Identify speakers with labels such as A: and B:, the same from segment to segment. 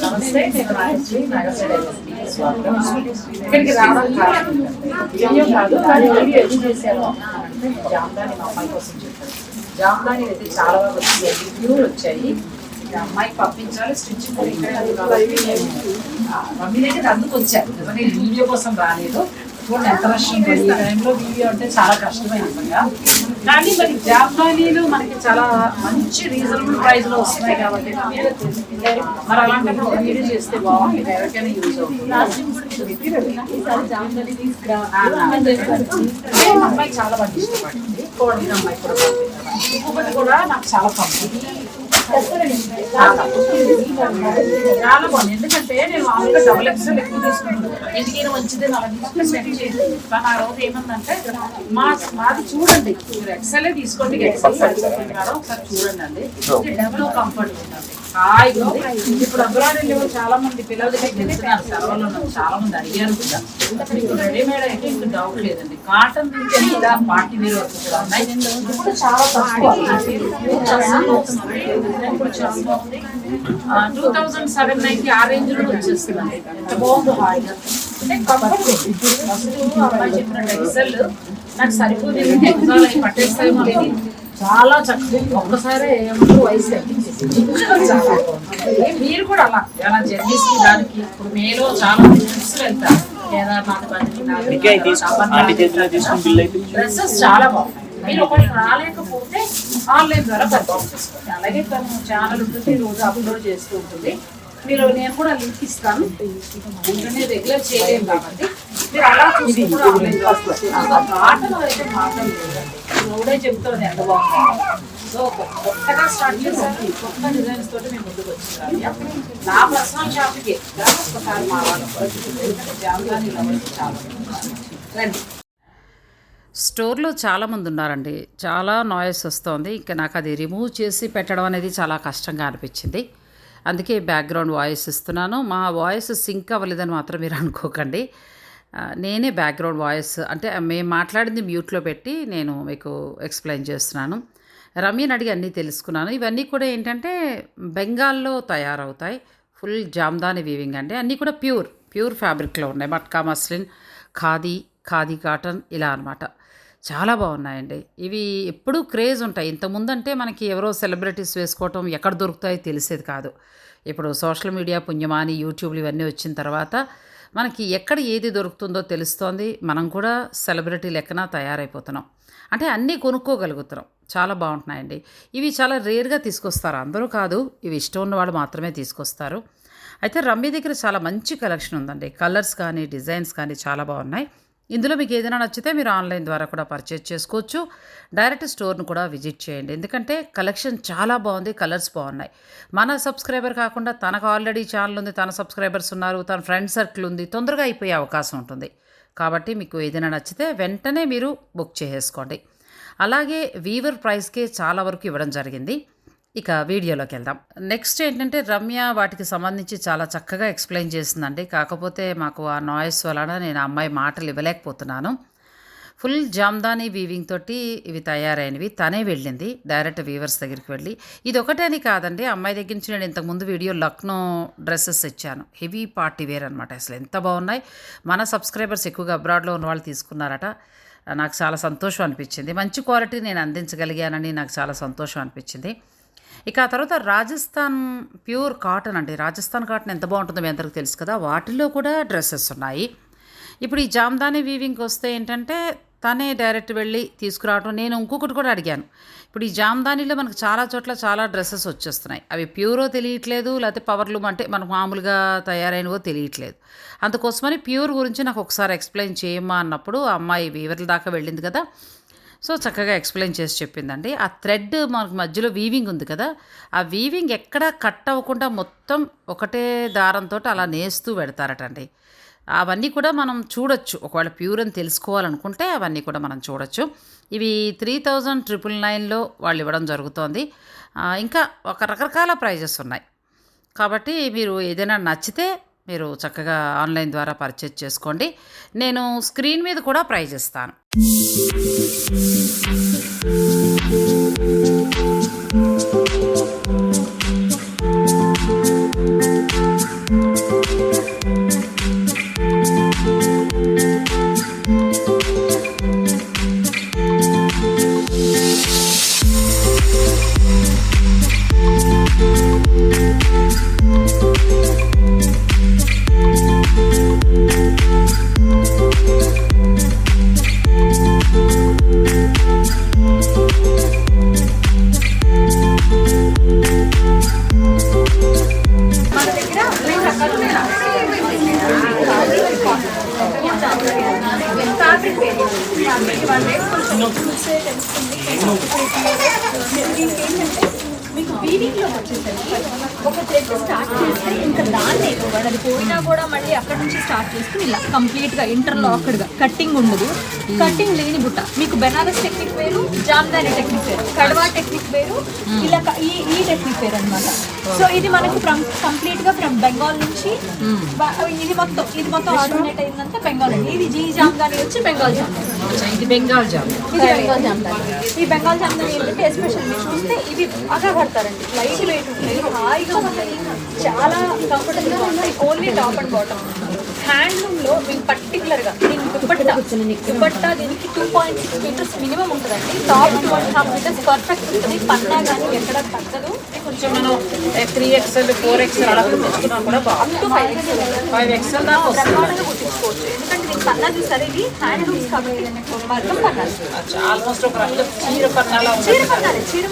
A: నమస్తే నేను రాజశ్రీ నాగశ్రీ స్వాగతం ఇక్కడికి రావడం కాదు కానీ వీడియో ఎందుకు చేశాను అంటే జామదాని మా అమ్మాయి కోసం చెప్పాను జామదాని అయితే చాలా బాగా వచ్చాయి ప్యూర్ వచ్చాయి అమ్మాయికి పంపించాలి స్టిచ్చింగ్ కూడా ఇక్కడ అది మమ్మీ అందుకు వచ్చాను నేను వీడియో కోసం రాలేదు చూడండి ఎంత రష్ ఉంది. ఈ టైంలో వీడియో అంటే చాలా కష్టమైన కానీ మరి జామదానీలు మనకి చాలా మంచి రీజనబుల్ ప్రైస్లో వస్తున్నాయి కాబట్టి మరి అలాంటి ఒక వీడియో చేస్తే బాగుంటుంది. ఎవరికైనా యూజ్ అవుతుంది. అమ్మాయి చాలా బాగా ఇష్టపడింది. అమ్మాయి కూడా ఇంకొకటి కూడా నాకు చాలా పంపింది చాలా బాగుంది ఎందుకంటే నేను మామూలుగా డబుల్ ఎక్స్ఎల్ ఎక్కువ తీసుకుంటాను ఎందుకైనా మంచిది అలా తీసుకుని సెట్ కానీ ఆ రోజు ఏమందంటే మా మాది చూడండి. మీరు ఎక్స్ఎల్ తీసుకోండి ఎక్స్ఎల్ ఒకసారి చూడండి అండి. డబుల్ కంఫర్ట్ ఉందండి. హాయిగా ఇప్పుడు అబ్రాడ్ వెళ్ళే చాలా మంది పిల్లల దగ్గర తెలిసినారు సెలవులు చాలా మంది అడిగారు కూడా. ఇప్పుడు రెడీమేడ్ అయితే ఇంకా డౌట్ లేదండి. కాటన్ నుంచి ఇలా పార్టీ వేర్ వస్తుంది ఉన్నాయి. ఇప్పుడు చాలా తక్కువ. ఇప్పుడు చాలా బాగుంది టూ థౌజండ్ సెవెన్ నైన్టీ ఆ రేంజ్లో వచ్చేస్తుంది ఎంత బాగుందో హాయిగా. అంటే కంఫర్ట్ ఫస్ట్ అబ్బాయి చెప్పినట్టు ఎక్సెల్ నాకు సరిపోతుంది ఎగ్జాల్ అయి పట్టేస్తాయేమో తెలియదు చాలా చక్కగా ఒక్కసారి ఏమంటారు వయసు తగ్గించేసి. మీరు కూడా అలా ఎలా జర్నీస్కి దానికి ఇప్పుడు మేలో చాలా ట్రిప్స్
B: అయితే
A: డ్రెస్సెస్ చాలా బాగున్నాయి మీరు ఒకటి రాలేకపోతే ఆన్లైన్ ద్వారా పర్ఫామ్ చేసుకోండి. అలాగే తను ఛానల్ ఉంటుంది రోజు అప్లోడ్ చేస్తూ ఉంటుంది. మీరు నేను కూడా లింక్ ఇస్తాను. ఎందుకంటే రెగ్యులర్ చేయలేము కాబట్టి మీరు అలా చూసి కూడా ఆన్లైన్ ద్వారా చేసుకోండి. మాటలు అయితే మాటలు లేదండి రోడే చెప్తుంది ఎంత బాగుంది. సో కొత్తగా స్టార్ట్ చేశాను కొత్త డిజైన్స్ తోటి మేము ముందుకు వచ్చింది నా పర్సనల్ షాప్కి ఒక్కసారి మా వాళ్ళు ఎందుకంటే జామదాని లవర్స్ చాలా మంది. రండి.
C: స్టోర్లో చాలామంది ఉన్నారండి. చాలా నాయిస్ వస్తుంది. ఇంకా నాకు అది రిమూవ్ చేసి పెట్టడం అనేది చాలా కష్టంగా అనిపించింది. అందుకే బ్యాక్గ్రౌండ్ వాయిస్ ఇస్తున్నాను. మా వాయిస్ సింక్ అవ్వలేదని మాత్రం మీరు అనుకోకండి. నేనే బ్యాక్గ్రౌండ్ వాయిస్ అంటే మేము మాట్లాడింది మ్యూట్లో పెట్టి నేను మీకు ఎక్స్ప్లెయిన్ చేస్తున్నాను. రమ్యని అడిగి అన్నీ తెలుసుకున్నాను. ఇవన్నీ కూడా ఏంటంటే బెంగాల్లో తయారవుతాయి. ఫుల్ జామ్దాని వీవింగ్ అండి అన్నీ కూడా ప్యూర్ ప్యూర్ ఫ్యాబ్రిక్లో ఉన్నాయి. మట్కా మస్లిన్ ఖాదీ ఖాదీ కాటన్ ఇలా అన్నమాట. చాలా బాగున్నాయండి. ఇవి ఎప్పుడూ క్రేజ్ ఉంటాయి. ఇంతకుముందంటే మనకి ఎవరో సెలబ్రిటీస్ వేసుకోవటం ఎక్కడ దొరుకుతాయో తెలిసేది కాదు. ఇప్పుడు సోషల్ మీడియా పుణ్యమాని యూట్యూబ్లు ఇవన్నీ వచ్చిన తర్వాత మనకి ఎక్కడ ఏది దొరుకుతుందో తెలుస్తోంది. మనం కూడా సెలబ్రిటీ లెక్కన తయారైపోతున్నాం. అంటే అన్నీ కొనుక్కోగలుగుతున్నాం. చాలా బాగుంటున్నాయండి. ఇవి చాలా రేర్గా తీసుకొస్తారు. అందరూ కాదు ఇవి ఇష్టం ఉన్నవాళ్ళు మాత్రమే తీసుకొస్తారు. అయితే రమ్మి దగ్గర చాలా మంచి కలెక్షన్ ఉందండి. కలర్స్ కానీ డిజైన్స్ కానీ చాలా బాగున్నాయి. ఇందులో మీకు ఏదైనా నచ్చితే మీరు ఆన్లైన్ ద్వారా కూడా పర్చేజ్ చేసుకోవచ్చు. డైరెక్ట్ స్టోర్ను కూడా విజిట్ చేయండి. ఎందుకంటే కలెక్షన్ చాలా బాగుంది కలర్స్ బాగున్నాయి. మన సబ్స్క్రైబర్ కాకుండా తనకు ఆల్రెడీ ఛానల్ ఉంది తన సబ్స్క్రైబర్స్ ఉన్నారు తన ఫ్రెండ్ సర్కిల్ ఉంది తొందరగా అయిపోయే అవకాశం ఉంటుంది. కాబట్టి మీకు ఏదైనా నచ్చితే వెంటనే మీరు బుక్ చేసేసుకోండి అలాగే వీవర్ ప్రైస్కే చాలా వరకు ఇవ్వడం జరిగింది. ఇక వీడియోలోకి వెళ్దాం. నెక్స్ట్ ఏంటంటే రమ్య వాటికి సంబంధించి చాలా చక్కగా ఎక్స్ప్లెయిన్ చేసిందండి. కాకపోతే మాకు ఆ నాయిస్ వలన నేను అమ్మాయి మాటలు ఇవ్వలేకపోతున్నాను. ఫుల్ జామ్దాని వీవింగ్ తోటి ఇవి తయారైనవి. తనే వెళ్ళింది డైరెక్ట్ వీవర్స్ దగ్గరికి వెళ్ళి. ఇది ఒకటేని కాదండి అమ్మాయి దగ్గర నుంచి నేను ఇంతకుముందు వీడియో లక్నో డ్రెస్సెస్ ఇచ్చాను. హెవీ పార్టీ వేర్ అనమాట అసలు ఎంత బాగున్నాయి. మన సబ్స్క్రైబర్స్ ఎక్కువగా అబ్రాడ్లో ఉన్న వాళ్ళు తీసుకున్నారట. నాకు చాలా సంతోషం అనిపించింది. మంచి క్వాలిటీ నేను అందించగలిగానని నాకు చాలా సంతోషం అనిపించింది. ఇక ఆ తర్వాత రాజస్థాన్ ప్యూర్ కాటన్ అండి. రాజస్థాన్ కాటన్ ఎంత బాగుంటుందో మీ అందరికీ తెలుసు కదా. వాటిలో కూడా డ్రెస్సెస్ ఉన్నాయి. ఇప్పుడు ఈ జామ్దాని వీవింగ్కి వస్తే ఏంటంటే తనే డైరెక్ట్ వెళ్ళి తీసుకురావడం నేను ఇంకొకటి కూడా అడిగాను. ఇప్పుడు ఈ జామ్దానీలో మనకు చాలా చోట్ల చాలా డ్రెస్సెస్ వచ్చేస్తున్నాయి. అవి ప్యూరో తెలియట్లేదు లేకపోతే పవర్లు అంటే మనకు మామూలుగా తయారైనవో తెలియట్లేదు. అందుకోసమని ప్యూర్ గురించి నాకు ఒకసారి ఎక్స్ప్లెయిన్ చేయమ్మా అన్నప్పుడు ఆ అమ్మాయి వీవర్ల దాకా వెళ్ళింది కదా. సో చక్కగా ఎక్స్ప్లెయిన్ చేసి చెప్పిందండి. ఆ థ్రెడ్ మనకు మధ్యలో వీవింగ్ ఉంది కదా ఆ వీవింగ్ ఎక్కడ కట్ అవ్వకుండా మొత్తం ఒకటే దారంతో అలా నేస్తూ పెడతారటండి. అవన్నీ కూడా మనం చూడొచ్చు. ఒకవేళ ప్యూర్ అని తెలుసుకోవాలనుకుంటే అవన్నీ కూడా మనం చూడొచ్చు. ఇవి త్రీ థౌజండ్ ట్రిపుల్ నైన్లో వాళ్ళు ఇవ్వడం జరుగుతోంది. ఇంకా ఒక రకరకాల ప్రైజెస్ ఉన్నాయి. కాబట్టి మీరు ఏదైనా నచ్చితే మీరు చక్కగా ఆన్లైన్ ద్వారా పర్చేజ్ చేసుకోండి. నేను స్క్రీన్ మీద కూడా ప్రైజ్ ఇస్తాను.
D: మీకు కూడా మళ్ళీ అక్కడ నుంచి స్టార్ట్ చేసుకుని ఇలా కంప్లీట్గా ఇంటర్లాక్డ్గా కట్టింగ్ ఉండదు. కట్టింగ్ లేని బుట్ట. మీకు బెనారస్ టెక్నిక్ వేరు జామ్దాని టెక్నిక్ వేరు కడవా టెక్నిక్ వేరు ఇలా క- ఈ ఈ టెక్నిక్ వేరు అనమాట సో ఇది మనకు ఫ్రమ్ కంప్లీట్గా ఫ్రమ్ బెంగాల్ నుంచి బ- ఇది మొత్తం ఇది మొత్తం ఆర్డినేట్ అయిందంటే బెంగాల్ అండి. ఇది జీ జామ్దాని వచ్చి బెంగాల్ జామ్దాని
C: ఇది బెంగాల్ జామ్.
D: ఇది బెంగాల్ జామ్ ఈ బెంగాల్ జామ్దాని ఏంటంటే ఎస్పెషల్ మీరు చూస్తే ఇవి బాగా పడతారండి లైట్ వెయిట్ ఉంటాయి హాయిగా ఉంటాయి. చాలా కంఫర్టబుల్గా ఓన్లీ టాప్ అండ్ బాటమ్. హ్యాండ్లూమ్లో మీకు పర్టికులర్గా దీని దుపట్టా దుపట్టా దీనికి two point six meters minimum ఉంటుందండి. Top two and half meters perfect ఉంటుంది. పన్నా కానీ ఎక్కడ తగ్గదు.
C: కొంచెం మనం త్రీ ఎక్స్ఎల్ ఫోర్ ఎక్స్ఎల్ అలా కుట్టించుకున్నా కూడా
D: టు ఫైవ్ ఎక్స్ఎల్
C: దాకా వస్తుంది.
D: ఎందుకంటే చూసారు ఇది కాబట్టి
C: ఆల్మోస్ట్ ఒక చీర పన్నాలా
D: చీర పన్నాలి చీర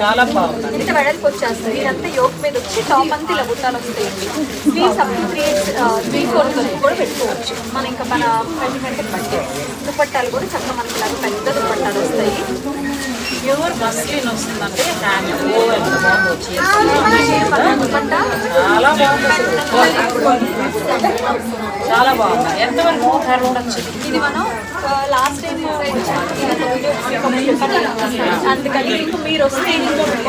C: చాలా బాగుంది.
D: ఇంత వెడల్పు వచ్చేస్తుంది. ఇదంతా యోక్ మీద వచ్చి టాప్ అంతా ఇలా బుట్టాలు వస్తాయండి sleeves up to three three four వరకు కూడా పెట్టుకోవచ్చు. మన ఇంకా మన పెళ్ళికంటే బట్టి దుపట్టాలు కూడా చక్కగా మనకి ఇలాగ పెద్ద దుపట్టాలు వస్తాయి.
C: ప్యూర్ మస్లిన్ వస్తుందంటే హ్యాండ్ ఓ ఎంత బాగుంది. వచ్చి చాలా బాగుంది. చాలా బాగుంది ఎంతవరకు ధర ఉండొచ్చు?
D: ఇది మనం లాస్ట్ టైం అందుకని ఇంక మీరు వస్తే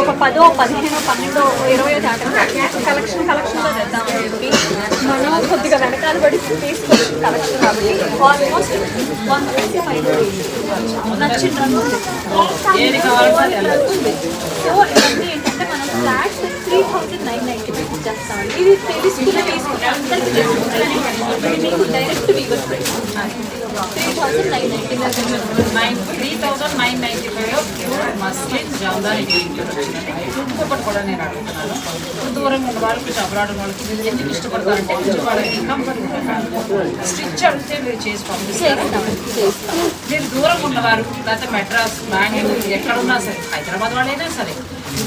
D: ఒక పదో పదిహేనో పన్నెండో ఇరవయో దాకా కలెక్షన్ కలెక్షన్లో తెద్దామని చెప్పి మనం కొద్దిగా వెనకాల పడి కలెక్షన్ కాబట్టి almost one fifty five. So ఇవన్నీ ఏంటంటే మనం flat three thousand nine ninety five ఇచ్చేస్తామండి ఇది తెలుసుకుని తీసుకుని అందరికీ తెలుసుకుంటారు మీకు direct weavers three thousand nine ninety five
C: nine three thousand nine ninety five pure muslin jamdani ఇంకొకటి కూడా నేను అడుగుతున్నాను ఇప్పుడు దూరంగా ఉన్న వాళ్ళకి అబ్రాడ్ వాళ్ళకి ఎందుకు ఇష్టపడతారంటే వాళ్ళకి కంఫర్ట్ స్టిచ్ అడిగితే మీరు చేసి పంపిస్తారు మీరు దూరం ఉన్నవారు లేకపోతే మెడ్రాస్ బెంగళూరు ఎక్కడున్నా సరే హైదరాబాద్ వాళ్ళైనా సరే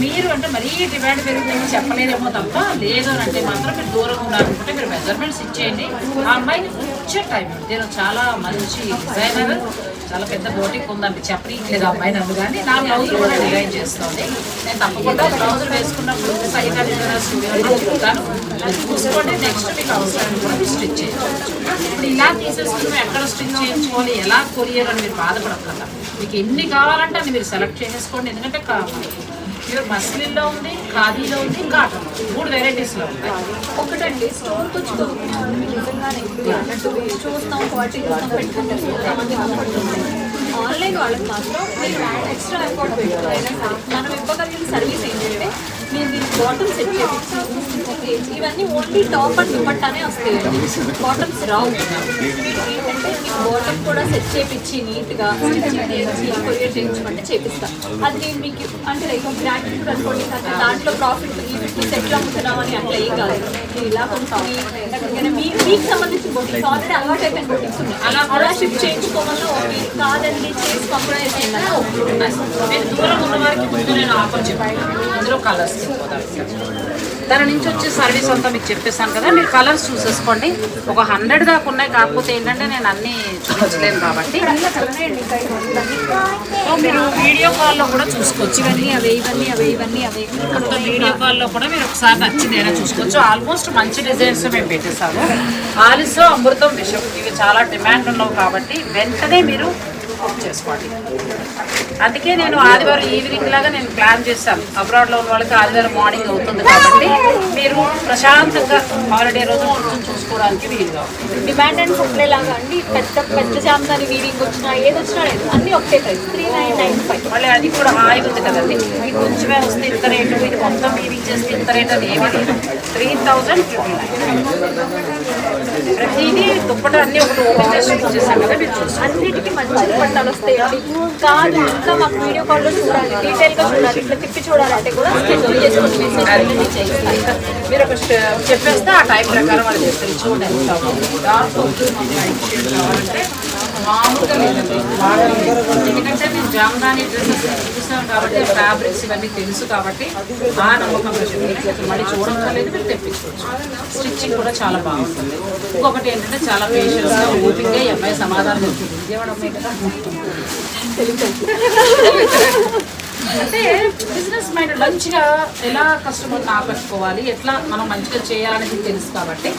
C: మీరు అంటే మరీ డిమాండ్ పెరుగుతుందని చెప్పలేదేమో తప్ప లేదు అని అంటే మాత్రం మీరు దూరంగా ఉన్నారనుకుంటే మీరు మెజర్మెంట్స్ ఇచ్చేయండి. ఆ అమ్మాయిని వచ్చే టైం నేను చాలా మంచి డిజైనర్ చాలా పెద్ద బోటిక్ ఉందండి. చెప్పలేదు అమ్మాయి నన్ను కానీ నా బ్లౌజులు కూడా డిజైన్ చేస్తుంది. నేను తప్పకుండా బ్లౌజులు వేసుకున్నప్పుడు సైతా డిజైనర్ అది చూసుకోండి. నెక్స్ట్ మీకు అవసరాన్ని కూడా మీరు స్టిచ్ చేయించుకోవచ్చు ఇప్పుడు ఇలా తీసేసుకుని ఎక్కడ స్టిచ్ చేయించుకోవాలి? ఎలా కొరియర్ అని మీరు బాధపడకుండా మీకు ఎన్ని కావాలంటే అది మీరు సెలెక్ట్ చేసేసుకోండి. ఎందుకంటే మస్లిన్లో ఉంది ఖాదీలో ఉంది కాటన్ మూడు వెరైటీస్లో ఉంటాయి
D: ఒకటండి నిజంగానే. ఇప్పుడు అన్నట్టు చూస్తాం క్వాలిటీ చూస్తాం పెట్టుకుంటాం. ఆన్లైన్ వాళ్ళకి మాత్రం మీరు ఎక్స్ట్రా ఎఫర్ట్ పెట్టుకోవాలి మనం ఇవ్వగలిగిన సర్వీస్ ఏంటంటే నేను దీనికి బాటమ్ సెట్ చేయించి ఇవన్నీ ఓన్లీ టాప్ అండ్ దుపట్టానే వస్తాయి బాటమ్స్ రావు. ఏంటంటే మీకు బాటమ్ కూడా సెట్ చేపించి నీట్గా కొరియర్ చేయించమంటే చేపిస్తా. అది నేను మీకు అంటే లైక్ గ్రాట్యూడ్ అనుకోండి దాంట్లో ప్రాఫిట్ ఈ సెట్లు అమ్ముతున్నామని అట్లా ఏం కాదు. ఇలా కొంచెం మీకు సంబంధించిన బొటిక్స్ ఆల్రెడీ అలవాటు అయిపోయిన బొటిక్స్ ఉన్నాయి. అలా అలా షిఫ్ట్ ఓకే. కాదండి చేసి కంప్రమైజ్ ఓకే.
C: మీరు దూరం ఉన్న వారికి ముందు నేను ఆఫర్ చెప్పాను. అందులో కలర్స్ దాని నుంచి వచ్చే సర్వీస్ అంతా మీకు చెప్పేసాను కదా. మీరు కలర్స్ చూసేసుకోండి. ఒక హండ్రెడ్ దాకా ఉన్నాయి. కాకపోతే ఏంటంటే నేను అన్ని చూపించలేను కాబట్టి. మీరు వీడియో కాల్లో కూడా చూసుకోవచ్చు.
D: ఇవన్నీ అవే ఇవన్నీ అవే ఇవన్నీ అవే.
C: వీడియో కాల్లో కూడా మీరు ఒకసారి నచ్చింది ఏదైనా చూసుకోవచ్చు. ఆల్మోస్ట్ మంచి డిజైన్స్ మేము పెట్టేసాము ఆలిసో అమృతం విషయం ఇవి చాలా డిమాండ్ ఉన్నవి కాబట్టి వెంటనే మీరు కుక్ చేసుకోవాలి అందుకే నేను ఆదివారం ఈవినింగ్ లాగా నేను ప్లాన్ చేశాను అబ్రాడ్లో ఉన్న వాళ్ళకి ఆదివారం మార్నింగ్ అవుతుంది కాబట్టి మీరు ప్రశాంతంగా హాలిడే రోజు చూసుకోవడానికి వీలుగా.
D: డిమాండ్ అండ్ సప్లై లాగా అండి. పెద్ద పెద్ద జామ్దాని వీవింగ్ వచ్చినా ఏది వచ్చినా లేదు. అన్ని ఒకటే price three nine nine five
C: మళ్ళీ అది కూడా హాయి ఉంది కదండి. ఇది కొంచెమే వస్తే ఇంత రేటు ఇది మొత్తం వీవింగ్ చేస్తే ఇంత రేట్ అని ఏమీ లేదు. త్రీ థౌజండ్ ప్రతిదీ దుప్పట అన్ని ఒకటి ఓపెన్ చేసి చూసేసాం కదా మీరు
D: అన్నిటికీ మంచి పట్టాలు వస్తాయండి. కాదు ఇంకా మాకు వీడియో కాల్లో చూడాలి డీటెయిల్గా చూడాలి ఇట్లా తిప్పి చూడాలంటే కూడా స్కెడ్యూల్ చేసుకొని
C: మీరు ఒక చెప్పేస్తే ఆ టైం ప్రకారం వాళ్ళు చేస్తారు. చూడండి. కావాలంటే మామూలుగా లేదండి ఎందుకంటే నేను జామదాని డ్రెస్సెస్ చూసాను కాబట్టి ఫ్యాబ్రిక్స్ ఇవన్నీ తెలుసు కాబట్టి ఆ నమ్మకం మళ్ళీ చూడడం లేదు మీరు తెప్పించుకోవచ్చు. స్టిచ్చింగ్ కూడా చాలా బాగుంటుంది. ఇంకొకటి ఏంటంటే చాలా పేషెన్స్గా ఓపిక్గా ఈ అమ్మాయి సమాధానం చెప్తుంది. విజయవాడ అమ్మాయి కదా? అంటే బిజినెస్ మైండ్ మంచిగా ఎలా కస్టమర్ని ఆకట్టుకోవాలి ఎట్లా మనం మంచిగా చేయాలనేది తెలుసు కాబట్టి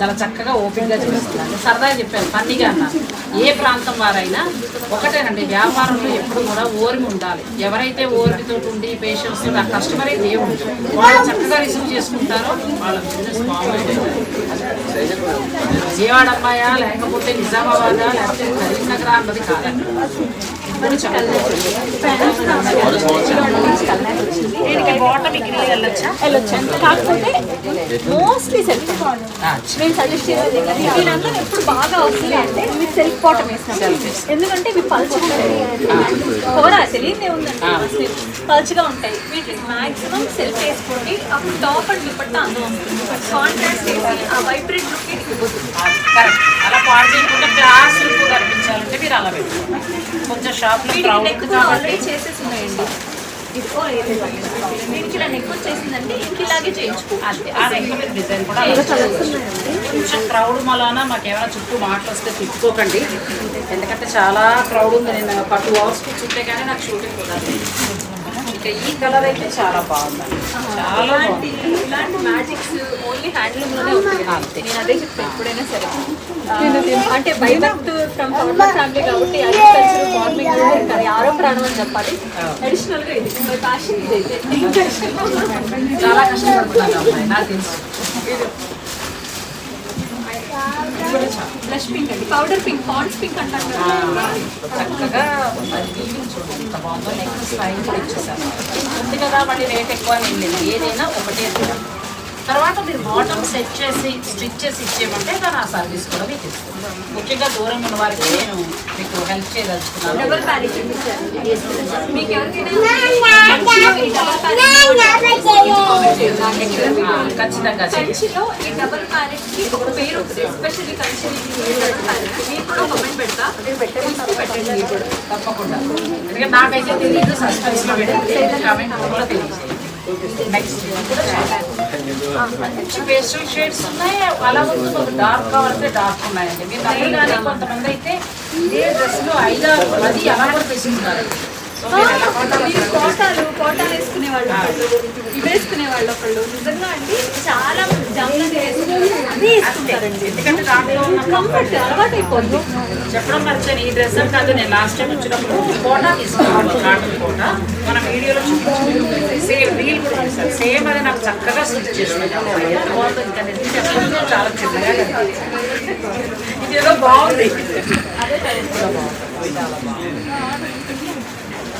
C: చాలా చక్కగా ఓపెన్గా చేస్తున్నాను. సరదాగా చెప్పాను ఫన్నీగా అన్నాను. ఏ ప్రాంతం వారైనా ఒకటేనండి వ్యాపారంలో ఎప్పుడు కూడా ఓర్మి ఉండాలి. ఎవరైతే ఓర్మితో ఉండి పేషెన్స్ ఆ కస్టమరే దేవుడు. వాళ్ళు చక్కగా రిసీవ్ చేసుకుంటారో వాళ్ళ బిజినెస్ బాగుంటుంది. విజయవాడ అమ్మాయా లేకపోతే నిజామాబాదా లేకపోతే కరీంనగర్ అన్నది కాదండి.
D: కాకపోతే మోస్ట్లీ సెల్ఫ్ మేము సజెస్ట్ చేసేది వీళ్ళందరూ ఎప్పుడు బాగా వస్తుంది అంటే మీరు సెల్ఫ్ బాటమ్ వేసినప్పుడు ఎందుకంటే ఇవి పల్చగా ఉంటాయి. కూర తెలియదు అసలు పల్చగా ఉంటాయి. వీటికి మాక్సిమం సెల్ఫ్ వేసుకోండి. అప్పుడు టాప్ అండ్ దుపట్టా అందం వస్తుంది. కాంట్రాస్ట్ వేసి ఆ వైబ్రెంట్ లుక్
C: కరెక్ట్ అలా పాడు చేయకుండా క్లాస్ లుక్ కనిపించాలంటే మీరు అలా పెట్టుకోండి కొంచెం క్రౌడ్ కాబట్టి
D: ఆల్రెడీ చేసేసి ఉన్నాయండి. ఇదిగో దీనికి ఇలా నెక్ వచ్చేసిందండి ఇంక ఇలాగే
C: అంతే ఆ డిజైన్ కూడా. కొంచెం క్రౌడ్ మలానా మాకు ఏమైనా చుట్టూ మాటలు వస్తే తిప్పుకోకండి. ఎందుకంటే చాలా క్రౌడ్ ఉంది నేను ఒక టూ అవర్స్ కూర్చుంటే కానీ నాకు షూటింగ్ కుదరదు. ఇంకా ఈ కలర్ అయితే చాలా బాగుంది. చాలా
D: ఇలాంటి మ్యాజిక్స్ ఓన్లీ హ్యాండ్లూమ్లోనే ఉంటాయి.
C: అంతే.
D: నేను అదే చెప్తాను ఎప్పుడైనా సరే. అంటే బై బర్త్ ఫ్రమ్ ఫ్యామిలీ కాబట్టి అగ్రికల్చర్ ఫార్మింగ్ అది ఆరో ప్రాణం అని చెప్పాలి. అడిషనల్గా ఇది. మై ప్యాషన్ ఇది అయితే ఇంకా ఇష్టం.
C: చాలా కష్టపడుతున్నాను అమ్మాయి నాకు తెలుసు.
D: బ్లష్ పింక్ అండి. పౌడర్ పింక్ పాండ్స్ పింక్ అంటారు కదా.
C: చక్కగా అది ఎంత బాగుందో. నెక్ స్టైల్ కూడా ఇచ్చేసాను. ఉంది కదా మళ్ళీ రేట్ ఎక్కువ ఏం లేదు ఏదైనా ఒకటే తర్వాత మీరు బాటమ్ సెట్ చేసి స్టిచ్ చేసి ఇచ్చేయమంటే దాని ఆ సర్వీస్ కూడా మీకు ఇస్తుంది ముఖ్యంగా దూరం ఉన్న వారికి నేను మీకు హెల్ప్ చేయదలుచుకున్నాను ఖచ్చితంగా
D: కంచిలో ఈ డబుల్ ప్యారెట్కి ఒక పేరు ఉంటుంది ఎస్పెషల్లీ కంచి డబుల్ కూడా కమెంట్ పెడతా పెట్టండి
C: తప్పకుండా ఎందుకంటే నాకైతే తెలియదు సస్పెన్స్లో పెట్టి కామెంట్ కూడా తెలియదు నెక్స్ట్ మంచి పేస్టల్ షేడ్స్ ఉన్నాయి అలా ఉంది కొంచెం డార్క్ కావాలంటే డార్క్ ఉన్నాయండి. మీరు కానీ కొంతమంది అయితే ఇదే డ్రెస్లో ఐదారు పది అలా కూడా వేసుకుంటారు
D: కోటాలు కోటాలు ఇవి ఒకళ్ళు. నిజంగా అండి చాలా అదే వేసుకుంటారండి.
C: ఎందుకంటే దాంట్లో ఉన్న
D: కంఫర్ట్ అలవాటు అయిపోద్ది
C: చెప్పడం మర్చాను ఈ డ్రెస్ కాదు నేను లాస్ట్ టైం వచ్చినప్పుడు కోటా తీసుకున్నాను కాటన్ కోటా మన వీడియోలో చూపించాను సేమ్ రీల్ కూడా చేశాను సేమ్ అది నాకు చక్కగా స్టిచ్ చెప్పడంతో చాలా చిన్నగా. ఇదేదో బాగుంది. అదే టైం కూడా బాగుంది. చాలా బాగుంది.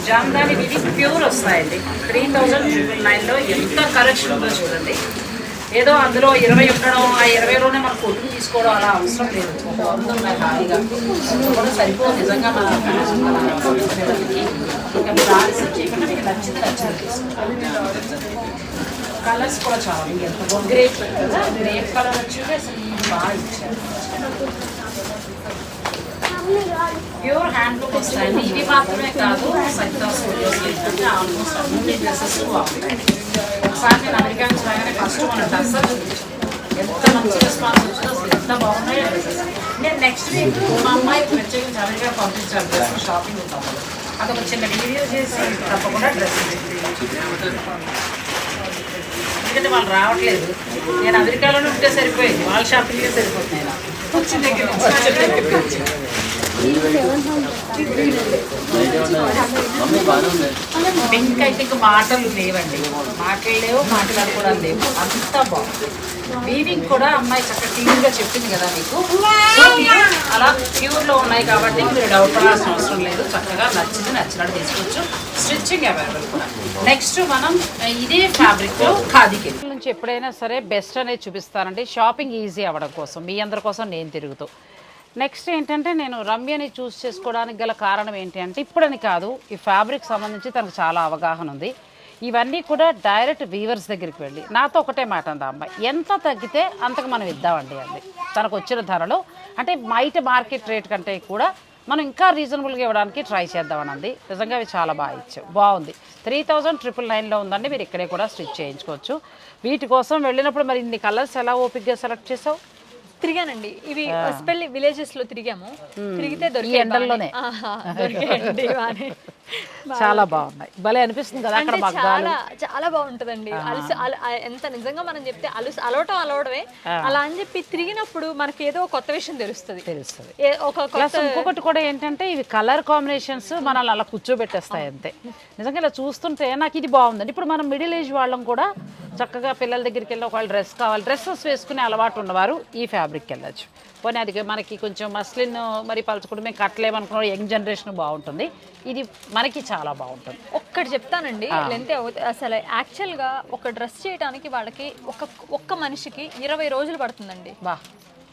C: జామ్దాని ఇవి ప్యూర్ వస్తాయండి. త్రీ థౌజండ్ ట్రిపుల్ నైన్లో ఎంత కలెక్షన్ ఉందో చూడండి. ఏదో అందులో ఇరవై ఉండడం ఆ ఇరవైలోనే మనం కొట్టుకు తీసుకోవడం అలా అవసరం లేదు. ఒక వంద ఉన్నాయి హాయిగా. కూడా సరిపోదు. నిజంగా మన ఇంకా మీరు ఆలస్యం చేయకుండా మీకు నచ్చింది నచ్చింది తీసుకోవాలి కలర్స్ కూడా చాలా ఎంత గ్రేప్ కదా? గ్రేప్ కలర్ వచ్చి అసలు బాగా ఇచ్చారు. ప్యూర్ హ్యాండ్ లూక్ వస్తాయండి ఇవి మాత్రమే కాదు సరితా స్టూడియోస్ ఏంటంటే ఆల్మోస్ట్ అన్ని డ్రెస్సెస్ బాగుంటాయి ఒకసారి నేను అమెరికా నుంచి రాగానే ఫస్ట్ మన డ్రెస్ ఎంత మంచి రెస్పాన్స్ వచ్చిందో అసలు ఎంత బాగున్నాయో డ్రెస్సెస్ నేను నెక్స్ట్ వీక్ మా అమ్మాయి ప్రత్యేకించి అమెరికా పంపించాను డ్రెస్ షాపింగ్ ఉంటాం అదొక చిన్న వీడియో చేసి తప్పకుండా డ్రెస్ ఎందుకంటే వాళ్ళు రావట్లేదు. నేను అమెరికాలోనే ఉంటే సరిపోయింది. వాళ్ళ షాపింగ్కే సరిపోతున్నాయి నాకు వచ్చిన దగ్గర నుంచి
A: అయితే ఇంకా మాటలు లేవండి. మాటలు లేవు మాట్లాడుకోవడం లేవు. అంత బాగుంది. వీవింగ్ కూడా అమ్మాయి చక్కగా క్లీన్గా చెప్పింది కదా మీకు. అలా ప్యూర్లో ఉన్నాయి కాబట్టి మీరు డౌట్ పడాల్సిన అవసరం లేదు. చక్కగా నచ్చింది నచ్చినట్టు తీసుకోవచ్చు. స్టిచ్చింగ్ అవైలబుల్ కూడా. నెక్స్ట్ మనం ఇదే ఫ్యాబ్రిక్లో ఖాదీకి
C: నుంచి ఎప్పుడైనా సరే బెస్ట్ అనేది చూపిస్తానండి. షాపింగ్ ఈజీ అవ్వడం కోసం మీ అందరి కోసం నేను తిరుగుతూ. నెక్స్ట్ ఏంటంటే నేను రమ్యని చూస్ చేసుకోవడానికి గల కారణం ఏంటి అంటే ఇప్పుడని కాదు. ఈ ఫ్యాబ్రిక్ సంబంధించి తనకు చాలా అవగాహన ఉంది. ఇవన్నీ కూడా డైరెక్ట్ వీవర్స్ దగ్గరికి వెళ్ళి నాతో ఒకటే మాట అంది అమ్మాయి. ఎంత తగ్గితే అంతకు మనం ఇద్దామండి అంది. తనకు వచ్చిన ధరలో అంటే బయట మార్కెట్ రేట్ కంటే కూడా మనం ఇంకా రీజనబుల్గా ఇవ్వడానికి ట్రై చేద్దామని అంది. నిజంగా అవి చాలా బాగా ఇచ్చాం బాగుంది. త్రీ థౌజండ్ ట్రిపుల్ నైన్లో ఉందండి. మీరు ఇక్కడే కూడా స్టిచ్ చేయించుకోవచ్చు. వీటి కోసం వెళ్ళినప్పుడు మరి ఇన్ని కలర్స్ ఎలా ఓపిక్గా సెలెక్ట్ చేసావు?
D: తిరిగానండి. ఇవి స్పెల్ విలేజెస్లో తిరిగాము. తిరిగితే
C: ఈ
D: దొరికాయి
C: ఎండల్లోనే.
D: దొరికాయండి బాగానే.
C: చాలా బాగున్నాయి. భలే అనిపిస్తుంది కదా అక్కడ
D: చాలా చాలా బాగుంటదండి. అలసి ఎంత నిజంగా మనం చెప్తే అలసి అలవటం అలవడమే. అలా అని చెప్పి తిరిగినప్పుడు మనకి ఏదో కొత్త విషయం తెలుస్తుంది.
C: తెలుస్తుంది.
D: ఒక
C: ఇంకొకటి కూడా ఏంటంటే ఇవి కలర్ కాంబినేషన్స్ మనల్ని అలా కూర్చోబెట్టేస్తాయి అంతే నిజంగా ఇలా చూస్తుంటే నాకు ఇది బాగుందండి. ఇప్పుడు మనం మిడిల్ ఏజ్ వాళ్ళం కూడా చక్కగా పిల్లల దగ్గరికి వెళ్ళి ఒకవేళ డ్రెస్ కావాలి డ్రెస్సెస్ వేసుకునే అలవాటు ఉన్నవారు ఈ ఫ్యాబ్రిక్కి వెళ్ళచ్చు. పోనీ అది మనకి కొంచెం మస్లిన్ మరి పలుచుకుంటే మేము కట్టలేమనుకున్న యంగ్ జనరేషన్ బాగుంటుంది. ఇది మనకి చాలా బాగుంటుంది.
D: ఒక్కటి చెప్తానండి లెంత్ అసలు యాక్చువల్గా ఒక డ్రెస్ చేయడానికి వాళ్ళకి ఒక ఒక్క మనిషికి ఇరవై రోజులు పడుతుందండి.
C: బా.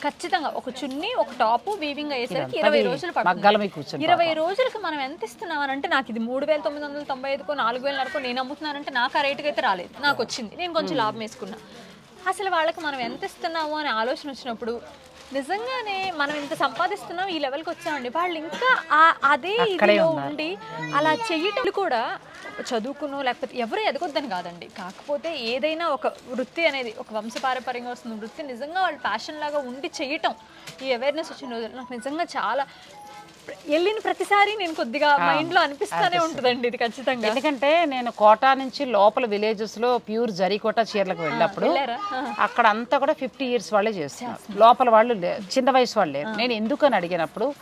D: ఖచ్చితంగా ఒక చున్నీ ఒక టాపు వీవింగ్ అయ్యేసరికి ఇరవై రోజులు పడుతుంది. ఇరవై రోజులకి మనం ఎంత ఇస్తున్నాం అని అంటే నాకు ఇది మూడు వేల తొమ్మిది వందల తొంభై ఐదుకో నాలుగు వేల నరకో నేను అమ్ముతున్నానంటే నాకు ఆ రేటుకి అయితే రాలేదు. నాకు వచ్చింది. నేను కొంచెం లాభం వేసుకున్నా. అసలు వాళ్ళకి మనం ఎంత ఇస్తున్నాము అనే ఆలోచన వచ్చినప్పుడు నిజంగానే మనం ఇంత సంపాదిస్తున్నాం ఈ లెవెల్కి వచ్చామండి. వాళ్ళు ఇంకా అదే ఇదిలో ఉండి అలా చెయ్యటం కూడా చదువుకునో లేకపోతే ఎవరు ఎదగొద్దని కాదండి. కాకపోతే ఏదైనా ఒక వృత్తి అనేది ఒక వంశపారపర్యంగా వస్తున్న వృత్తి నిజంగా వాళ్ళు ప్యాషన్ లాగా ఉండి చెయ్యటం ఈ అవేర్నెస్ వచ్చిన రోజులు నాకు నిజంగా చాలా వెళ్ళిన ప్రతిసారి నేను కొద్దిగా మైండ్లో అనిపిస్తానే ఉంటుందండి ఇది ఖచ్చితంగా.
C: ఎందుకంటే నేను కోటా నుంచి లోపల విలేజెస్లో ప్యూర్ జరీకోట చీరలకు వెళ్ళినప్పుడు? అక్కడ అంతా కూడా ఫిఫ్టీ ఇయర్స్ వాళ్ళే చేస్తున్నారు. లోపల వాళ్ళు లే- చిన్న వయసు వాళ్ళు. నేను ఎందుకని అడిగినప్పుడు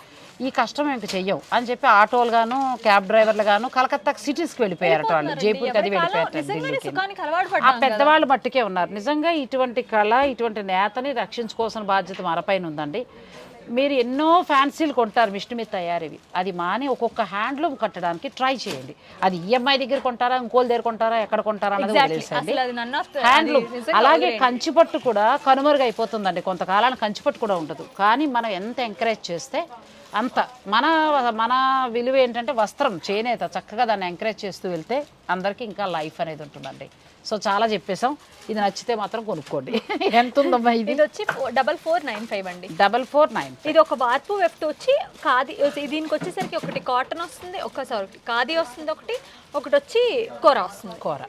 C: ఈ కష్టం ఇంక చెయ్యం అని చెప్పి ఆటోలు గాను క్యాబ్ డ్రైవర్లు గాను కలకత్తా సిటీస్కి వెళ్ళిపోయారట వాళ్ళు. జైపూర్కి అది
D: అలవాటు
C: ఆ పెద్దవాళ్ళు మట్టుకే ఉన్నారు. నిజంగా ఇటువంటి కళ ఇటువంటి నేతని రక్షించుకోవాల్సిన బాధ్యత మనపైన ఉందండి. మీరు ఎన్నో ఫ్యాన్సీలు కొంటారు మిషన్ మీద తయారీవి. అది మాని ఒక్కొక్క హ్యాండ్లూమ్ కట్టడానికి ట్రై చేయండి. అది ఈఎంఐ దగ్గర కొంటారా ఇంకోళ్ళ దగ్గర కొంటారా ఎక్కడ కొంటారా అన్నది
D: Exactly.
C: వదిలేసండి హ్యాండ్లూమ్ అలాగే. కంచిపట్టు కూడా కనుమరుగైపోతుందండి కొంతకాలానికి కంచిపట్టు కూడా ఉండదు. కానీ మనం ఎంత ఎంకరేజ్ చేస్తే అంత. మన మన విలువ ఏంటంటే వస్త్రం చేనేత. చక్కగా దాన్ని ఎంకరేజ్ చేస్తూ వెళ్తే అందరికీ ఇంకా లైఫ్ అనేది ఉంటుందండి. సో చాలా చెప్పేసాం ఇది నచ్చితే మాత్రం కొనుక్కోండి. ఎంత ఉందమ్మా ఇది?
D: ఇది వచ్చి డబల్ ఫోర్ నైన్ ఫైవ్ అండి.
C: డబల్ ఫోర్ నైన్
D: ఇది ఒక వార్పు వెఫ్ట్ వచ్చి ఖాదీ దీనికి వచ్చేసరికి ఒకటి కాటన్ వస్తుంది ఒక సారీ ఖాదీ వస్తుంది ఒకటి ఒకటి వచ్చి కూర వస్తుంది.
C: కూర.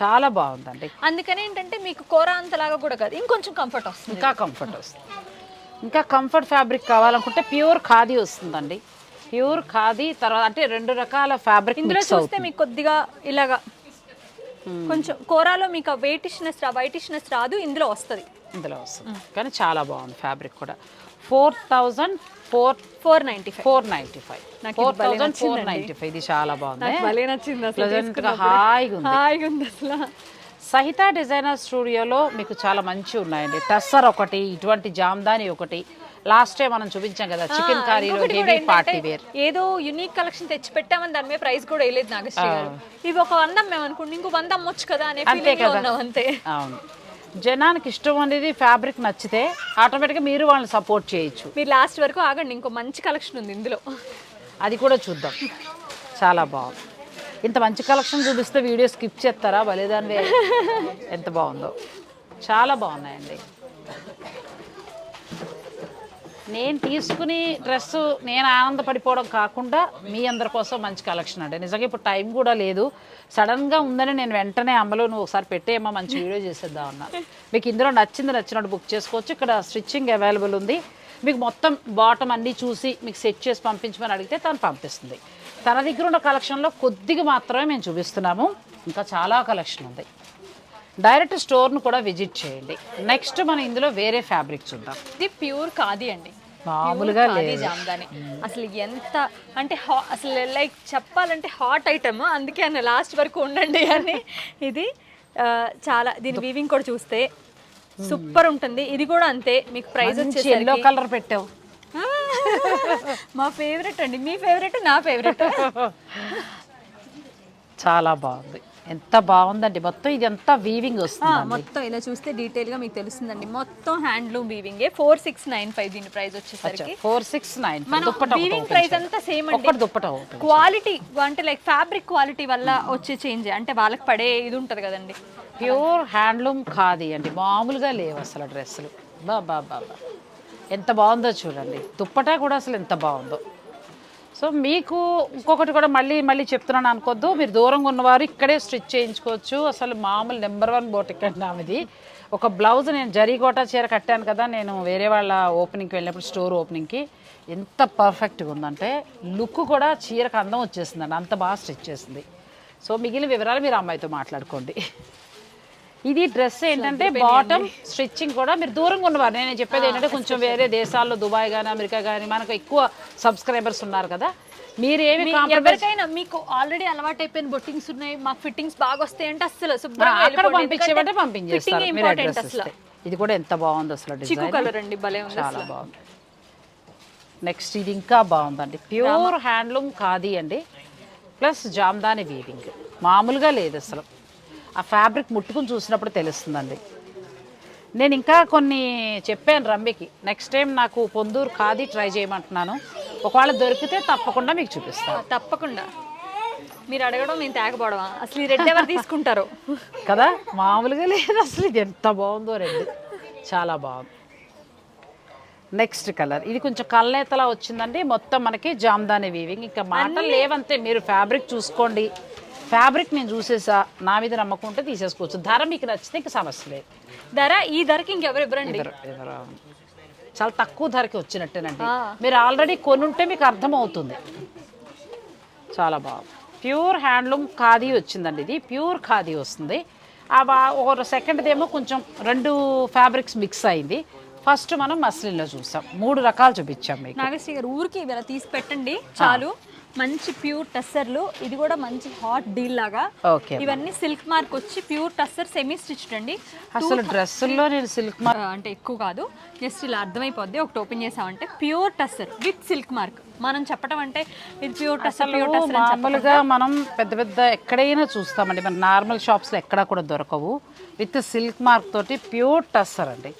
C: చాలా బాగుందండి.
D: అందుకని ఏంటంటే మీకు కూర అంతలాగా కూడా కాదు ఇంకొంచెం కంఫర్ట్ వస్తుంది.
C: ఇంకా కంఫర్ట్ వస్తుంది. ఇంకా కంఫర్ట్ ఫ్యాబ్రిక్ కావాలనుకుంటే ప్యూర్ ఖాదీ వస్తుందండి. ప్యూర్ ఖాదీ తర్వాత అంటే రెండు రకాల ఫ్యాబ్రిక్
D: ఇందులో చూస్తే మీకు కొద్దిగా ఇలాగా కొంచెం కూరలో మీకు వైటిష్నెస్ రా వైటిష్నెస్ రాదు ఇందులో వస్తుంది.
C: ఇందులో వస్తుంది. కానీ చాలా బాగుంది ఫ్యాబ్రిక్ కూడా. Four thousand four
D: four ninety five
C: four ninety five four thousand four
D: నచ్చిందండి.
C: నైంటీ ఫైవ్ ఇది చాలా బాగుంది.
D: భలే నచ్చింది.
C: హాయిగా ఉంది
D: హాయిగా ఉంది అసలు.
C: సహిత డిజైనర్ స్టూడియోలో మీకు చాలా మంచి ఉన్నాయండి. టస్సర్ ఒకటి ఇటువంటి జామ్దాని ఒకటి లాస్ట్ టైం మనం చూపించాం కదా చికెన్ కర్రీలో హెవీ పార్టీ వేర్
D: ఏదో యునిక్ కలెక్షన్ తెచ్చి పెట్టామని దాని మీద ప్రైస్ కూడా వేయలేదు నాగశ్రీ గారు. ఇవి ఒక వంద మేము అనుకుంటే ఇంకో వంద అమ్మొచ్చు కదా అనే
C: అంతే కదా.
D: అంతే.
C: అవును. జనానికి ఇష్టం అనేది ఫ్యాబ్రిక్ నచ్చితే ఆటోమేటిక్గా మీరు వాళ్ళని సపోర్ట్ చేయొచ్చు.
D: మీరు లాస్ట్ వరకు ఆగండి ఇంకో మంచి కలెక్షన్ ఉంది ఇందులో.
C: అది కూడా చూద్దాం. చాలా బాగుంది. ఇంత మంచి కలెక్షన్ చూపిస్తే వీడియో స్కిప్ చేస్తారా? భలేదానివే. ఎంత బాగుందో. చాలా బాగున్నాయండి. నేను తీసుకుని డ్రెస్ నేను ఆనందపడిపోవడం కాకుండా మీ అందరి కోసం మంచి కలెక్షన్ అండి. నిజంగా ఇప్పుడు టైం కూడా లేదు. సడన్గా ఉందని నేను వెంటనే అమ్మలో నువ్వు ఒకసారి పెట్టేయమ్మా మంచి వీడియో చేసేద్దాం అన్నా. మీకు ఇందులో నచ్చింది నచ్చినట్టు బుక్ చేసుకోవచ్చు. ఇక్కడ స్టిచ్చింగ్ అవైలబుల్ ఉంది. మీకు మొత్తం బాటమ్ అన్నీ చూసి మీకు సెట్ చేసి పంపించమని అడిగితే తను పంపిస్తుంది. తన దగ్గర ఉన్న కలెక్షన్లో కొద్దిగా మాత్రమే మేము చూపిస్తున్నాము. ఇంకా చాలా కలెక్షన్ ఉంది. డైరెక్ట్ స్టోర్ను కూడా విజిట్ చేయండి. నెక్స్ట్ మనం ఇందులో వేరే ఫ్యాబ్రిక్ చూద్దాం.
D: ఇది ప్యూర్ కాది అండి.
C: మామూలుగా
D: జామ్దాని అసలు ఎంత అంటే హా అసలు లైక్ చెప్పాలంటే హాట్ ఐటమ్ అందుకే అన్న లాస్ట్ వరకు ఉండండి అని. ఇది చాలా దీని వీవింగ్ కూడా చూస్తే సూపర్ ఉంటుంది. ఇది కూడా అంతే మీకు ప్రైస్
C: ఎల్లో
D: వచ్చేసరికి.
C: కలర్ పెట్టావు.
D: మా ఫేవరెట్ అండి. మీ ఫేవరెట్ నా ఫేవరెట్
C: చాలా బాగుంది. ఎంత బాగుందండి. మొత్తం ఇది అంతా వీవింగ్ వస్తుంది
D: మొత్తం ఇలా చూస్తే డీటెయిల్గా మీకు తెలుస్తుందండి. మొత్తం హ్యాండ్లూమ్ వీవింగే ఫోర్ సిక్స్ నైన్ ఫైవ్ దీని ప్రైస్ వచ్చేసరికి.
C: Four six nine
D: weaving price అంతా సేమ్ అండి.
C: దుప్పట
D: క్వాలిటీ అంటే లైక్ ఫ్యాబ్రిక్ క్వాలిటీ వల్ల వచ్చే చేంజ్ అంటే వాళ్ళకి పడే ఇది ఉంటుంది కదండి.
C: ప్యూర్ హ్యాండ్లూమ్ ఖాదీ అండి. మామూలుగా లేవు అసలు డ్రెస్సులు. బా బా బా బా. ఎంత బాగుందో చూడండి. దుప్పటా కూడా అసలు ఎంత బాగుందో. సో మీకు ఇంకొకటి కూడా మళ్ళీ మళ్ళీ చెప్తున్నాను అనుకోద్దు. మీరు దూరంగా ఉన్నవారు ఇక్కడే స్టిచ్ చేయించుకోవచ్చు. అసలు మామూలు నెంబర్ వన్ బోటిక్ అండి నామిది ఒక బ్లౌజ్ నేను జరీగోటా చీర కట్టాను కదా నేను వేరే వాళ్ళ ఓపెనింగ్కి వెళ్ళినప్పుడు స్టోర్ ఓపెనింగ్కి. ఎంత పర్ఫెక్ట్గా ఉందంటే లుక్ కూడా చీరకు అందం వచ్చేసిందండి. అంత బాగా స్టిచ్ చేసింది. సో మిగిలిన వివరాలు మీరు అమ్మాయితో మాట్లాడుకోండి. ఇది డ్రెస్ ఏంటంటే బాటమ్ స్టిచ్చింగ్ కూడా. మీరు దూరంగా ఉన్నవారు నేను చెప్పేది ఏంటంటే కొంచెం వేరే దేశాల్లో దుబాయ్ కానీ అమెరికా కానీ మనకు ఎక్కువ సబ్స్క్రైబర్స్ ఉన్నారు కదా. మీరు ఏమి
D: ఎవరికైనా మీకు ఆల్రెడీ అలవాటు అయిపోయిన బొట్టింగ్స్ ఉన్నాయి మాకు ఫిట్టింగ్స్ బాగా వస్తాయి అంటే అసలు
C: అక్కడ
D: ఎందుకంటే
C: పంపించేస్తారు. ఇది కూడా ఎంత బాగుంది అసలు
D: చిక్కు కలర్ అండి భలే ఉంది
C: చాలా బాగుంది. నెక్స్ట్ ఇది ఇంకా బాగుందండి. ప్యూర్ హ్యాండ్లూమ్ ఖాదీ అండి. ప్లస్ జామ్దాని వీవింగ్ మామూలుగా లేదు అసలు. ఆ ఫ్యాబ్రిక్ ముట్టుకుని చూసినప్పుడు తెలుస్తుందండి. నేను ఇంకా కొన్ని చెప్పాను రమ్మికి నెక్స్ట్ టైం నాకు పొందూరు ఖాదీ ట్రై చేయమంటున్నాను. ఒకవేళ దొరికితే తప్పకుండా మీకు చూపిస్తాను
D: తప్పకుండా. మీరు అడగడం నేను తేగపోవడమా అసలు ఈ రెడ్ ఎవరు తీసుకుంటారు?
C: కదా? మామూలుగా లేదు అసలు. ఇది ఎంత బాగుందో రెడ్. చాలా బాగుంది. నెక్స్ట్ కలర్ ఇది కొంచెం కల్నేతలా వచ్చిందండి. మొత్తం మనకి జామ్దాని వీవింగ్ ఇంకా మాటలు లేవంతే మీరు ఫ్యాబ్రిక్ చూసుకోండి. ఫ్యాబ్రిక్ నేను చూసేసా నా మీద నమ్మకం ఉంటే తీసేసుకోవచ్చు. ధర మీకు నచ్చితే ఇంకా సమస్య లేదు.
D: ధర ఈ ధరకి ఇంకెవరు ఇవ్వరండి?
C: చాలా తక్కువ ధరకి వచ్చినట్టేనండి. మీరు ఆల్రెడీ కొనుంటే మీకు అర్థమవుతుంది. చాలా బాగుంది ప్యూర్ హ్యాండ్లూమ్ ఖాదీ వచ్చిందండి ఇది. ప్యూర్ ఖాదీ వస్తుంది. ఆ బా ఒక సెకండ్ది ఏమో కొంచెం రెండు ఫ్యాబ్రిక్స్ మిక్స్ అయింది. ఫస్ట్ మనం మస్లిన్లో చూసాం. మూడు రకాలు చూపించాం మీకు.
D: నాగశ్రీ గారు ఊరికి ఇలా తీసి పెట్టండి చాలు. మంచి ప్యూర్ టస్సర్లు. ఇది కూడా మంచి హాట్ డీల్ లాగా.
C: ఓకే
D: ఇవన్నీ సిల్క్ మార్క్ వచ్చి ప్యూర్ టస్సర్ సెమీ స్టిచ్డ్ అండి
C: అసలు డ్రెస్సుల్లో నేను సిల్క్
D: ఆ, అంటే ఎక్కువ కాదు. జస్ట్ ఇలా అర్థమైపోద్ది. ఒకటి ఓపెన్ చేసామంటే pure tussar with silk mark మనం చెప్పడం అంటే ఇది ప్యూర్ టస్సర్ ప్యూర్ టస్సర్
C: మామూలుగా మనం పెద్ద పెద్ద ఎక్కడైనా చూస్తామండి. మన నార్మల్ షాప్స్లో ఎక్కడా కూడా దొరకవు. విత్ సిల్క్ మార్క్ తోటి ప్యూర్ టస్సర్ అండి.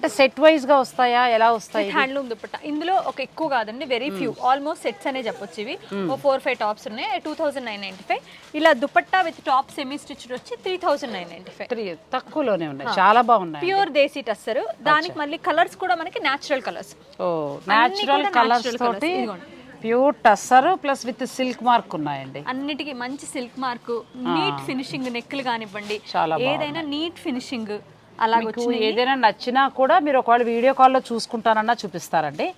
C: అంటే సెట్ వైజ్గా వస్తాయా? ఎలా వస్తాయి
D: హ్యాండ్లూమ్ దుపట్టా. ఇందులో ఒక ఎక్కువ కాదండి వెరీ ఫ్యూ ఆల్మోస్ట్ సెట్స్ అనే చెప్పొచ్చు ఇవి. ఓ ఫోర్ ఫైవ్ టాప్స్ ఉన్నాయి. Two thousand nine ninety five ఇలా dupatta with top semi stitched వచ్చి three thousand nine ninety five
C: three తక్కువలోనే ఉన్నాయి. చాలా బాగున్నాయి
D: ప్యూర్ దేశీ టస్సర్ దానికి మళ్ళీ కలర్స్ కూడా మనకి న్యాచురల్ కలర్స్
C: ఓ న్యాచురల్ కలర్స్ తోటి. Pure tussar plus with silk mark ఉన్నాయండి.
D: అన్నిటికీ మంచి సిల్క్ మార్క్ నీట్ ఫినిషింగ్ నెక్లు కానివ్వండి. ఏదైనా నీట్ ఫినిషింగ్ అలాగ
C: ఏదైనా నచ్చినా కూడా మీరు ఒకవేళ వీడియో కాల్లో చూసుకుంటానన్నా చూపిస్తారండి.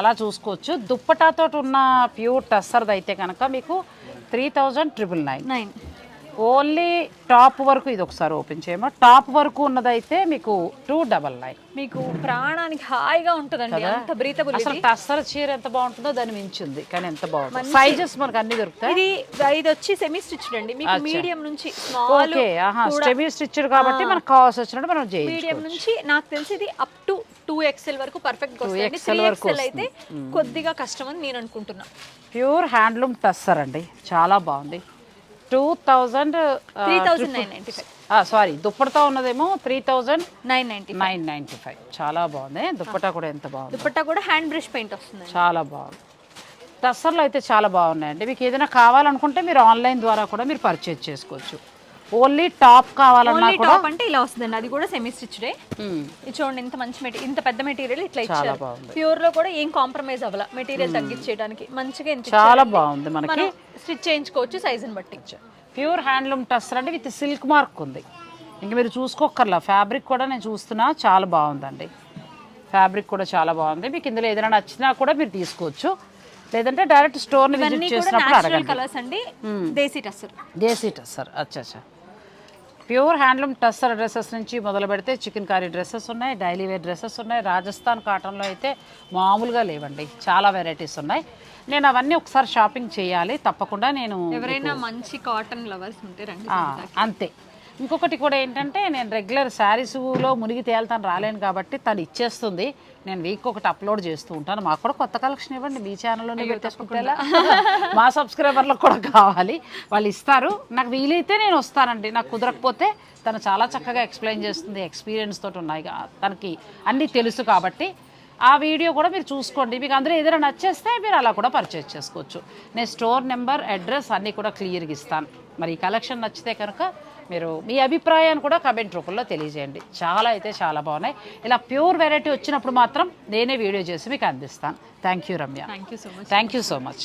C: అలా చూసుకోవచ్చు. దుప్పటాతో ఉన్న ప్యూర్ టస్సర్ది అయితే కనుక మీకు three thousand triple nine.
D: Nine.
C: Only top వరకు ఇది ఒకసారి ఓపెన్ చేయమా? టాప్ వరకు ఉన్నదైతే మీకు టూ డబల్ నైన్.
D: మీకు ప్రాణానికి హాయిగా ఉంటుందండి. అంత బ్రీతబుల్
C: అసలు టస్సర్ చీర ఎంత బాగుంటుందో దాని మించింది. కానీ ఎంత బాగుంటుంది. సైజెస్ మనకు అన్ని దొరుకుతాయి?
D: ఇది ఇది వచ్చి సెమీ స్టిచ్డ్ అండి మీకు మీడియం నుంచి స్మాల్
C: ఓకే ఆహా స్టెమీ స్టిచ్డ్ కాబట్టి మనకు కావాల్సి వచ్చినట్టు మనం
D: మీడియం నుంచి నాకు తెలిసి ఇది అప్ టు టూ ఎక్స్ఎల్ వరకు పర్ఫెక్ట్ వస్తుంది
C: XL
D: త్రీ
C: వరకు
D: ఎక్స్ఎల్ అయితే కొద్దిగా కష్టం అని నేను అనుకుంటున్నా.
C: ప్యూర్ హ్యాండ్లూమ్ టస్సర్ అండి. చాలా బాగుంది. Two thousand
D: three nine ninety five
C: sorry దుప్పటతో ఉన్నదేమో three thousand
D: nine ninety
C: nine ninety five చాలా బాగుంది. దుప్పటా కూడా ఎంత బాగుంది.
D: దుపట్టా కూడా హ్యాండ్ బ్రష్ పెయింట్ వస్తుంది
C: చాలా బాగుంది. టస్సర్లు అయితే చాలా బాగున్నాయండి. మీకు ఏదైనా కావాలనుకుంటే మీరు ఆన్లైన్ ద్వారా కూడా మీరు పర్చేజ్ చేసుకోవచ్చు. ఓన్లీ టాప్ కావాలన్నా కూడా
D: టాప్ అంటే ఇలా వస్తుందండి. అది కూడా సెమీ స్టిచ్డే. ఇది చూడండి ఇంత మంచి మెటీరియల్ ఇంత పెద్ద మెటీరియల్ ఇట్లా ఇచ్చారు. ప్యూర్లో కూడా ఏం కాంప్రమైజ్ అవ్వాల మెటీరియల్ తగ్గించేయడానికి. మంచిగా
C: చాలా బాగుంది మనకి.
D: మనం స్టిచ్ చేయించుకోవచ్చు సైజుని బట్టి.
C: ప్యూర్ హ్యాండ్లూమ్ టస్సర్ అంటే విత్ సిల్క్ మార్క్ ఉంది. ఇంక మీరు చూసుకోకర్లా ఫ్యాబ్రిక్ కూడా నేను చూస్తున్నా చాలా బాగుందండి. ఫ్యాబ్రిక్ కూడా చాలా బాగుంది. మీకు ఇందులో ఏదైనా నచ్చినా కూడా మీరు తీసుకోవచ్చు. లేదంటే డైరెక్ట్ స్టోర్ని
D: ఇవన్నీ
C: విజిట్ చేసినప్పుడు అడగండి.
D: కలర్స్ అండి. దేశీ టస్సర్.
C: దేశీ టస్సర్. అచ్చా అచ్చా ప్యూర్ హ్యాండ్లూమ్ టస్సర్ డ్రెస్సెస్ నుంచి మొదలు పెడితే చికెన్ కారీ డ్రెస్సెస్ ఉన్నాయి డైలీ వేర్ డ్రెస్సెస్ ఉన్నాయి. రాజస్థాన్ కాటన్లో అయితే మామూలుగా లేవండి. చాలా వెరైటీస్ ఉన్నాయి. నేను అవన్నీ ఒకసారి షాపింగ్ చేయాలి. తప్పకుండా నేను
D: ఎవరైనా మంచి కాటన్ లవర్స్ ఉంటే రండి
C: అంతే. ఇంకొకటి కూడా ఏంటంటే నేను రెగ్యులర్ శారీస్లో మునిగి తేలుతాను రాలేను కాబట్టి తను ఇచ్చేస్తుంది. నేను వీక్ ఒకటి అప్లోడ్ చేస్తూ ఉంటాను. మాకు కూడా కొత్త కలెక్షన్ ఇవ్వండి. మీ ఛానల్లోనే పెట్టేసుకుంటే ఎలా? మా సబ్స్క్రైబర్లకు కూడా కావాలి. వాళ్ళు ఇస్తారు. నాకు వీలైతే నేను వస్తానండి. నాకు కుదరకపోతే తను చాలా చక్కగా ఎక్స్ప్లెయిన్ చేస్తుంది. ఎక్స్పీరియన్స్ తోటి ఉన్నాయి. తనకి అన్నీ తెలుసు కాబట్టి ఆ వీడియో కూడా మీరు చూసుకోండి. మీకు అందరూ ఏదైనా నచ్చేస్తే మీరు అలా కూడా పర్చేజ్ చేసుకోవచ్చు. నేను స్టోర్ నెంబర్ అడ్రస్ అన్నీ కూడా క్లియర్గా ఇస్తాను. మరి ఈ కలెక్షన్ నచ్చితే కనుక మీరు మీ అభిప్రాయాన్ని కూడా కమెంట్ రూపంలో తెలియజేయండి. చాలా అయితే చాలా బాగున్నాయి. ఇలా ప్యూర్ వెరైటీ వచ్చినప్పుడు మాత్రం నేనే వీడియో చేసి మీకు అందిస్తాను. Thank you Ramya
D: thank you so much
C: thank you so much